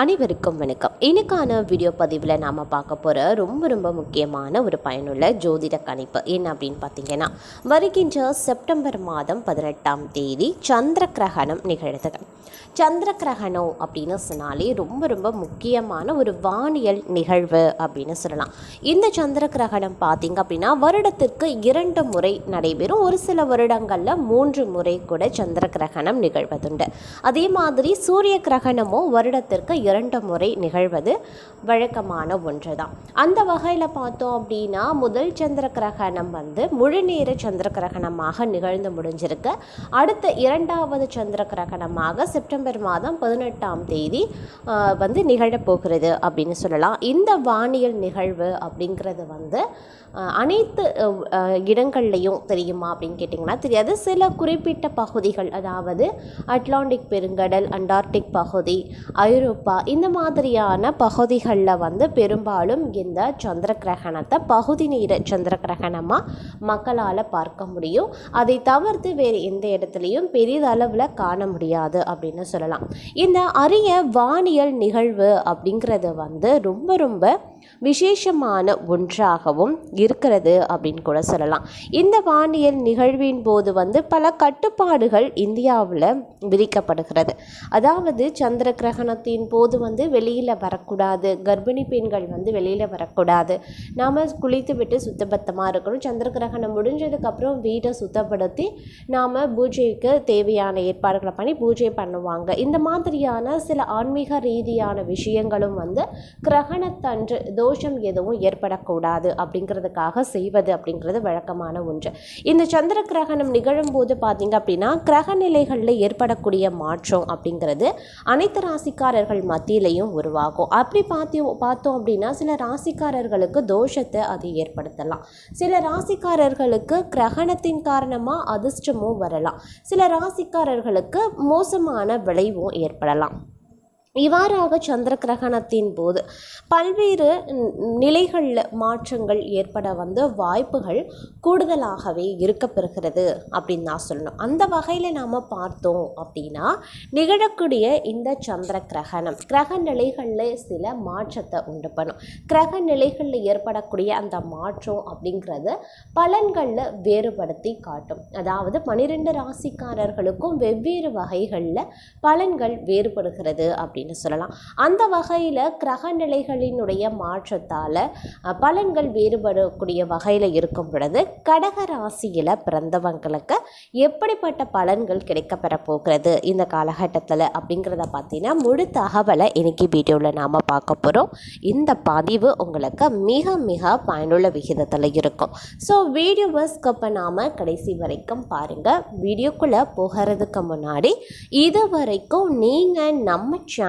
அனைவருக்கும் வணக்கம். இன்னைக்கான வீடியோ பதிவில் நாம் பார்க்க போகிற ரொம்ப ரொம்ப முக்கியமான ஒரு பயனுள்ள ஜோதிட கணிப்பு என்ன அப்படின்னு பார்த்தீங்கன்னா வருகின்ற செப்டம்பர் மாதம் பதினெட்டாம் தேதி சந்திர கிரகணம் நிகழ்ந்தது. சந்திர கிரகணம் அப்படின்னு சொன்னாலே ரொம்ப ரொம்ப முக்கியமான ஒரு வானியல் நிகழ்வு அப்படின்னு சொல்லலாம். இந்த சந்திர கிரகணம் பார்த்தீங்க அப்படின்னா வருடத்திற்கு இரண்டு முறை நடைபெறும். ஒரு சில வருடங்களில் மூன்று முறை கூட சந்திர கிரகணம் நிகழ்வதுண்டு. அதே மாதிரி சூரிய கிரகணமும் வருடத்திற்கு இரண்டு முறை நிகழ்வது வழக்கமான ஒன்று தான் அந்த வகையில் பார்த்தோம் அப்படின்னா முதல் சந்திர கிரகணம் வந்து முழுநேர சந்திர கிரகணமாக நிகழ்ந்து முடிஞ்சிருக்கு. அடுத்த இரண்டாவது சந்திர கிரகணமாக செப்டம்பர் மாதம் பதினெட்டாம் தேதி வந்து நிகழப்போகிறது அப்படின்னு சொல்லலாம். இந்த வானியல் நிகழ்வு அப்படிங்கிறது வந்து அனைத்து இடங்கள்லையும் தெரியுமா அப்படின்னு கேட்டிங்கன்னா தெரியாது. சில குறிப்பிட்ட பகுதிகள் அதாவது அட்லாண்டிக் பெருங்கடல் அண்டார்டிக் பகுதி ஐரோப்பா இந்த மாதிரியான பகுதிகளில் வந்து பெரும்பாலும் இந்த சந்திர கிரகணத்தை பகுதி நேர சந்திர கிரகணமாக மக்களால் பார்க்க முடியும். அதை தவிர்த்து வேறு எந்த இடத்துலையும் பெரிதளவில் காண முடியாது அப்படின்னு சொல்லலாம். இந்த அரிய வானியல் நிகழ்வு அப்படிங்கிறது வந்து ரொம்ப ரொம்ப விசேஷமான ஒன்றாகவும் இருக்கிறது அப்படின்னு கூட சொல்லலாம். இந்த வானியல் நிகழ்வின் போது வந்து பல கட்டுப்பாடுகள் இந்தியாவில் விதிக்கப்படுகிறது. அதாவது சந்திர கிரகணத்தின் போது வந்து வெளியில் வரக்கூடாது. கர்ப்பிணி பெண்கள் வந்து வெளியில் வரக்கூடாது. நாம் குளித்து விட்டு சுத்தபத்தமாக இருக்கணும். சந்திர கிரகணம் முடிஞ்சதுக்கப்புறம் வீட்டை சுத்தப்படுத்தி நாம் பூஜைக்கு தேவையான ஏற்பாடுகளை பண்ணி பூஜை பண்ணுவாங்க. இந்த மாதிரியான சில ஆன்மீக ரீதியான விஷயங்களும் வந்து கிரகணத்தன்று தோஷம் எதுவும் ஏற்படக்கூடாது அப்படிங்கிறதுக்காக செய்வது அப்படிங்கிறது வழக்கமான ஒன்று. இந்த சந்திர கிரகணம் நிகழும்போது பார்த்திங்க பார்த்தீங்க அப்படின்னா கிரக நிலைகளில் ஏற்படக்கூடிய மாற்றம் அப்படிங்கிறது அனைத்து ராசிக்காரர்கள் மத்தியிலையும் உருவாகும். அப்படி பார்த்தி பார்த்தோம் அப்படின்னா சில ராசிக்காரர்களுக்கு தோஷத்தை அது ஏற்படுத்தலாம். சில ராசிக்காரர்களுக்கு கிரகணத்தின் காரணமாக அதிர்ஷ்டமும் வரலாம். சில ராசிக்காரர்களுக்கு மோசமான விளைவும் ஏற்படலாம். இவ்வாறாக சந்திர கிரகணத்தின் போது பல்வேறு நிலைகளில் மாற்றங்கள் ஏற்பட வந்து வாய்ப்புகள் கூடுதலாகவே இருக்கப்பெறுகிறது அப்படின்னு தான் சொல்லணும். அந்த வகையில் நாம் பார்த்தோம் அப்படின்னா நிகழக்கூடிய இந்த சந்திர கிரகணம் கிரக நிலைகளில் சில மாற்றத்தை உண்டு பண்ணும். கிரக நிலைகளில் ஏற்படக்கூடிய அந்த மாற்றம் அப்படிங்கிறது பலன்களில் வேறுபடுத்தி காட்டும். அதாவது பனிரெண்டு ராசிக்காரர்களுக்கும் வெவ்வேறு வகைகளில் பலன்கள் வேறுபடுகிறது அப்படின்னு அப்படின்னு சொல்லலாம். அந்த வகையில் கிரக நிலைகளினுடைய மாற்றத்தால் பலன்கள் வேறுபடக்கூடிய வகையில் இருக்கும் பொழுது கடக ராசியில் பிறந்தவங்களுக்கு எப்படிப்பட்ட பலன்கள் கிடைக்கப்பெற போகிறது இந்த காலகட்டத்தில் அப்படிங்கிறத பார்த்தீங்கன்னா முழு தகவலை இன்னைக்கு வீடியோவில் நாம் பார்க்க போகிறோம் இந்த பதிவு உங்களுக்கு மிக மிக பயனுள்ள விகிதத்தில் இருக்கும். ஸோ வீடியோவை ஸ்கிப் நாம் கடைசி வரைக்கும் பாருங்கள் வீடியோக்குள்ளே போகிறதுக்கு முன்னாடி இது வரைக்கும் நீங்கள் நம்ம சேனல்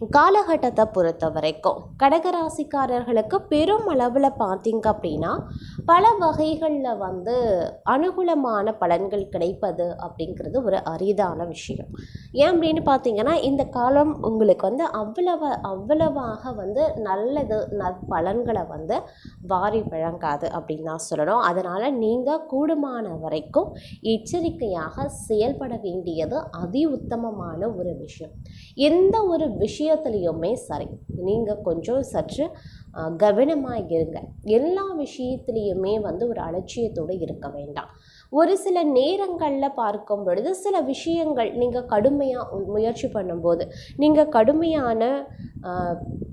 காலகட்டத்தை பொறுத்த வரைக்கும் கடகராசிக்காரர்களுக்கு பெரும் அளவில் பார்த்தீங்க அப்படின்னா பல வகைகளில் வந்து அனுகூலமான பலன்கள் கிடைப்பது அப்படிங்கிறது ஒரு அரிதான விஷயம். ஏன் அப்படின்னு பார்த்தீங்கன்னா இந்த காலம் உங்களுக்கு வந்து அவ்வளவு அவ்வளவாக வந்து நல்லது நற்பலன்களை வந்து வாரி வழங்காது அப்படின்னு தான் சொல்லணும். அதனால் நீங்கள் கூடுமான வரைக்கும் எச்சரிக்கையாக செயல்பட வேண்டியது அதி உத்தமமான ஒரு விஷயம். எந்த ஒரு விஷயம் விஷயத்துலேயுமே சரி. நீங்கள் கொஞ்சம் சற்று கவனமாக இருங்க எல்லா விஷயத்துலேயுமே வந்து ஒரு அலட்சியத்தோடு இருக்க வேண்டாம். ஒரு சில நேரங்களில் பார்க்கும் பொழுது சில விஷயங்கள் நீங்கள் கடுமையாக முயற்சி பண்ணும்போது நீங்கள் கடுமையான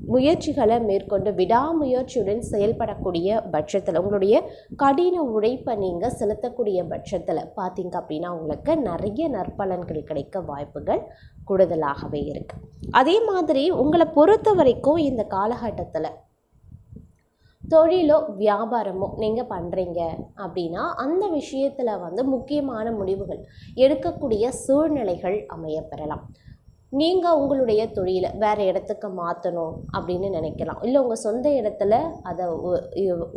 முயற்சிகளை மேற்கொண்டு விடாமுயற்சியுடன் செயல்படக்கூடிய பட்சத்தில் உங்களுடைய கடின உழைப்பை நீங்கள் செலுத்தக்கூடிய பட்சத்தில் பார்த்தீங்க அப்படின்னா உங்களுக்கு நிறைய நற்பலன்கள் கிடைக்க வாய்ப்புகள் கூடுதலாகவே இருக்குது அதே மாதிரி உங்களை பொறுத்த வரைக்கும் இந்த காலகட்டத்தில் தொழிலோ வியாபாரமோ நீங்கள் பண்ணுறீங்க அப்படின்னா அந்த விஷயத்தில் வந்து முக்கியமான முடிவுகள் எடுக்கக்கூடிய சூழ்நிலைகள் அமையப்பெறலாம். நீங்கள் உங்களுடைய தொழிலை வேறு இடத்துக்கு மாற்றணும் அப்படின்னு நினைக்கலாம். இல்லை உங்கள் சொந்த இடத்துல அதை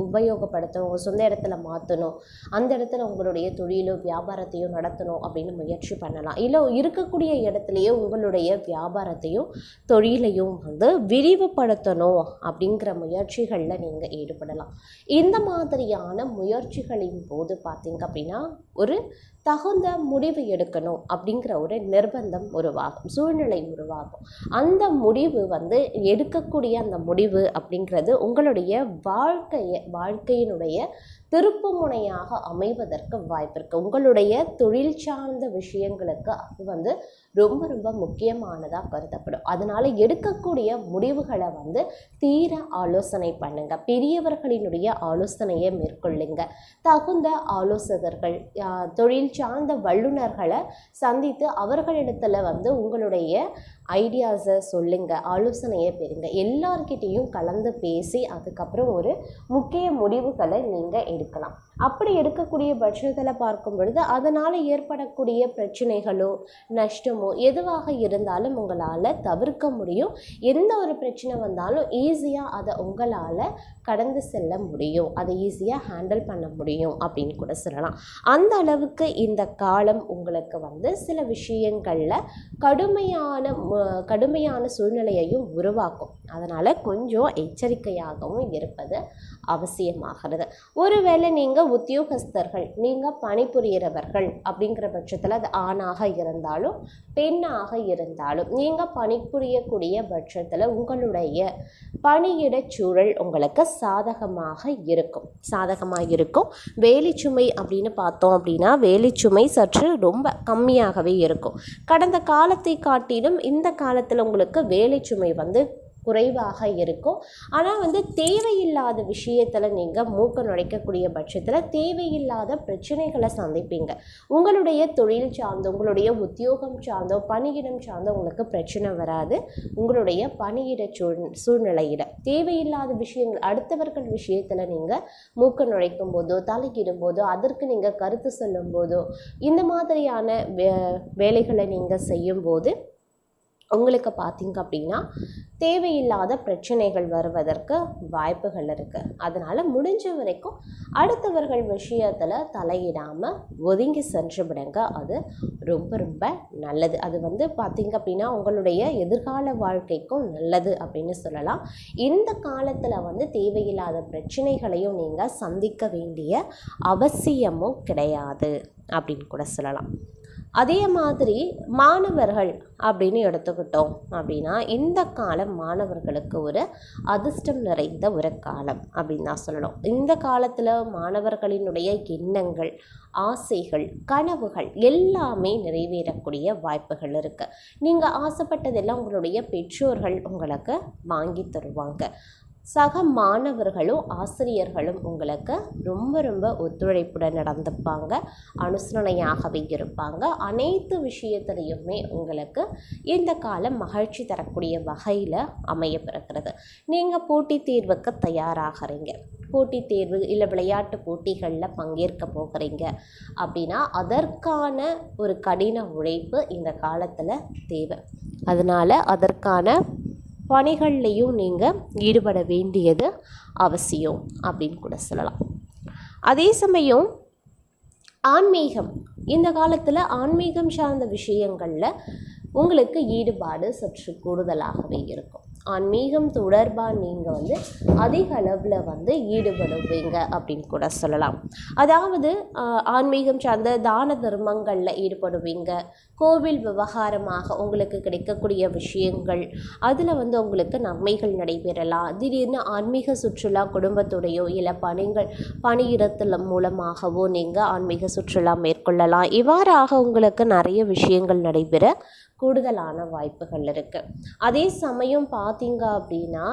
உபயோகப்படுத்தணும் உங்கள் சொந்த இடத்துல மாற்றணும் அந்த இடத்துல உங்களுடைய தொழிலோ வியாபாரத்தையும் நடத்தணும் அப்படின்னு முயற்சி பண்ணலாம். இல்லை இருக்கக்கூடிய இடத்துலையே உங்களுடைய வியாபாரத்தையும் தொழிலையும் வந்து விரிவுபடுத்தணும் அப்படிங்கிற முயற்சிகளில் நீங்கள் ஈடுபடலாம். இந்த மாதிரியான முயற்சிகளின் போது பார்த்தீங்க அப்படின்னா ஒரு தகுந்த முடிவு எடுக்கணும் அப்படிங்கிற ஒரு நிர்பந்தம் உருவாகும் சூழ்நிலை உருவாகும். அந்த முடிவு வந்து எடுக்கக்கூடிய அந்த முடிவு அப்படிங்கிறது உங்களுடைய வாழ்க்கையை வாழ்க்கையினுடைய திருப்புமுனையாக அமைவதற்கு வாய்ப்பு இருக்குது உங்களுடைய தொழில் சார்ந்த விஷயங்களுக்கு அது வந்து ரொம்ப ரொம்ப முக்கியமானதாக கருதப்படும். அதனால் எடுக்கக்கூடிய முடிவுகளை வந்து தீர ஆலோசனை பண்ணுங்கள் பெரியவர்களினுடைய ஆலோசனையை மேற்கொள்ளுங்க. தகுந்த ஆலோசகர்கள் தொழில் சார்ந்த வல்லுநர்களை சந்தித்து அவர்களிடத்தில் வந்து உங்களுடைய ஐடியாஸை சொல்லுங்கள் ஆலோசனையை பெறுங்க. எல்லார்கிட்டேயும் கலந்து பேசி அதுக்கப்புறம் ஒரு முக்கிய முடிவுகளை நீங்கள் எடுக்கலாம். அப்படி எடுக்கக்கூடிய பட்சத்தில் பார்க்கும் பொழுது அதனால் ஏற்படக்கூடிய பிரச்சனைகளோ நஷ்டமோ எதுவாக இருந்தாலும் உங்களால் தவிர்க்க முடியும். எந்த ஒரு பிரச்சனை வந்தாலும் ஈஸியாக அதை உங்களால் கடந்து செல்ல முடியும். அதை ஈஸியாக ஹேண்டில் பண்ண முடியும் அப்படின்னு கூட சொல்லலாம். அந்த அளவுக்கு இந்த காலம் உங்களுக்கு வந்து சில விஷயங்களில் கடுமையான கடுமையான சூழ்நிலையையும் உருவாக்கும். அதனால் கொஞ்சம் எச்சரிக்கையாகவும் இருப்பது அவசியமாகிறது. ஒருவேளை நீங்கள் உத்தியோகஸ்தர்கள் நீங்கள் பணிபுரியிறவர்கள் அப்படிங்கிற பட்சத்தில் அது ஆணாக இருந்தாலும் பெண்ணாக இருந்தாலும் நீங்கள் பணிபுரியக்கூடிய பட்சத்தில் உங்களுடைய பணியிடச் சூழல் உங்களுக்கு சாதகமாக இருக்கும். சாதகமாக இருக்கும். வேலைச்சுமை அப்படின்னு பார்த்தோம் அப்படின்னா வேலைச்சுமை சற்று ரொம்ப கம்மியாகவே இருக்கும். கடந்த காலத்தை காட்டிலும் இந்த காலத்தில் உங்களுக்கு வேலைச்சுமை வந்து குறைவாக இருக்கும். ஆனால் வந்து தேவையில்லாத விஷயத்தில் நீங்கள் மூக்க நுழைக்கக்கூடிய பட்சத்தில் தேவையில்லாத பிரச்சனைகளை சந்திப்பீங்க. உங்களுடைய தொழில் சார்ந்தோ உங்களுடைய உத்தியோகம் சார்ந்தோ பணியிடம் சார்ந்தோ உங்களுக்கு பிரச்சனை வராது. உங்களுடைய பணியிட சூழ் சூழ்நிலையில் தேவையில்லாத விஷயங்கள் அடுத்தவர்கள் விஷயத்தில் நீங்கள் மூக்க நுழைக்கும் போதோ தலையிடும் போதோ அதற்கு நீங்கள் கருத்து சொல்லும் போதோ இந்த மாதிரியான வே வேலைகளை நீங்கள் செய்யும்போது உங்களுக்கு பார்த்தீங்க அப்படின்னா தேவையில்லாத பிரச்சனைகள் வருவதற்கு வாய்ப்புகள் இருக்குது அதனால் முடிஞ்ச வரைக்கும் அடுத்தவர்கள் விஷயத்தில் தலையிடாமல் ஒதுங்கி சென்று விடுங்க. அது ரொம்ப ரொம்ப நல்லது. அது வந்து பார்த்தீங்க அப்படின்னா உங்களுடைய எதிர்கால வாழ்க்கைக்கும் நல்லது அப்படின்னு சொல்லலாம். இந்த காலத்தில் வந்து தேவையில்லாத பிரச்சனைகளையும் நீங்கள் சந்திக்க வேண்டிய அவசியமும் கிடையாது அப்படின்னு கூட சொல்லலாம். அதே மாதிரி மாணவர்கள் அப்படின்னு எடுத்துக்கிட்டோம் அப்படின்னா இந்த காலம் மாணவர்களுக்கு ஒரு அதிர்ஷ்டம் நிறைந்த ஒரு காலம் அப்படின்னு தான் சொல்லணும். இந்த காலத்தில் மாணவர்களினுடைய எண்ணங்கள் ஆசைகள் கனவுகள் எல்லாமே நிறைவேறக்கூடிய வாய்ப்புகள் இருக்குது நீங்கள் ஆசைப்பட்டதெல்லாம் உங்களுடைய பெற்றோர்கள் உங்களுக்கு வாங்கி தருவாங்க. சக மாணவர்களும் ஆசிரியர்களும் உங்களுக்கு ரொம்ப ரொம்ப ஒத்துழைப்புடன் நடந்துப்பாங்க. அனுசரணையாகவே இருப்பாங்க அனைத்து விஷயத்துலையுமே உங்களுக்கு இந்த காலம் மகிழ்ச்சி தரக்கூடிய வகையில் அமையப்பிருக்கிறது நீங்கள் போட்டித் தேர்வுக்கு தயாராகிறீங்க. போட்டித் தேர்வு இல்லை விளையாட்டு போட்டிகளில் பங்கேற்க போகிறீங்க அப்படின்னா அதற்கான ஒரு கடின உழைப்பு இந்த காலத்தில் தேவை. அதனால் அதற்கான பணிகள்லையும் நீங்கள் ஈடுபட வேண்டியது அவசியம் அப்படின்னு கூட சொல்லலாம். அதே சமயம் ஆன்மீகம் இந்த காலத்தில் ஆன்மீகம் சார்ந்த விஷயங்களில் உங்களுக்கு ஈடுபாடு சற்று கூடுதலாகவே இருக்கும். ஆன்மீகம் தொடர்பாக நீங்கள் வந்து அதிக அளவில் வந்து ஈடுபடுவீங்க அப்படின்னு கூட சொல்லலாம். அதாவது ஆன்மீகம் சார்ந்த தான தர்மங்களில் ஈடுபடுவீங்க. கோவில் விவகாரமாக உங்களுக்கு கிடைக்கக்கூடிய விஷயங்கள் அதில் வந்து உங்களுக்கு நன்மைகள் நடைபெறலாம். திடீர்னு ஆன்மீக சுற்றுலா குடும்பத்துடையோ இல்லை பணிகள் பணியிடத்தில் மூலமாகவோ நீங்கள் ஆன்மீக சுற்றுலா மேற்கொள்ளலாம். இவ்வாறாக உங்களுக்கு நிறைய விஷயங்கள் நடைபெற கூடுதலான வாய்ப்புகள் இருக்குது அதே சமயம் பார்த்தீங்க அப்படின்னா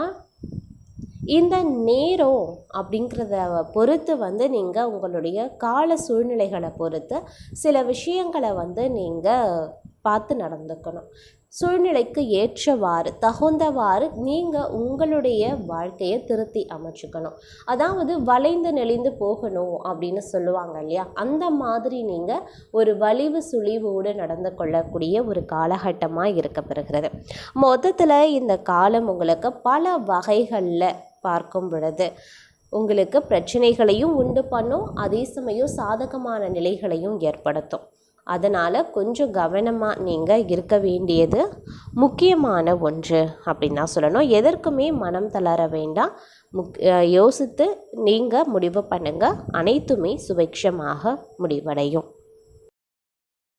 இந்த நேரம் அப்படிங்கிறத பொறுத்து வந்து நீங்கள் உங்களுடைய கால சூழ்நிலைகளை பொறுத்து சில விஷயங்களை வந்து நீங்கள் பார்த்து நடந்துக்கணும். சூழ்நிலைக்கு ஏற்றவாறு தகுந்தவாறு நீங்கள் உங்களுடைய வாழ்க்கையை திருத்தி அமைச்சுக்கணும். அதாவது வளைந்து நெளிந்து போகணும் அப்படின்னு சொல்லுவாங்க இல்லையா? அந்த மாதிரி நீங்கள் ஒரு வலிவு சுழிவோடு நடந்து கொள்ளக்கூடிய ஒரு காலகட்டமாக இருக்கப்பெறுகிறது மொத்தத்தில் இந்த காலம் உங்களுக்கு பல வகைகளில் பார்க்கும் பொழுது உங்களுக்கு பிரச்சனைகளையும் உண்டு பண்ணும் அதே சமயம் சாதகமான நிலைகளையும் ஏற்படுத்தும். அதனால் கொஞ்சம் கவனமாக நீங்கள் இருக்க வேண்டியது முக்கியமான ஒன்று அப்படின்னு தான் சொல்லணும். எதற்குமே மனம் தளர வேண்டாம். முக் யோசித்து நீங்கள் முடிவு பண்ணுங்கள் அனைத்துமே சுபிக்ஷமாக முடிவடையும்.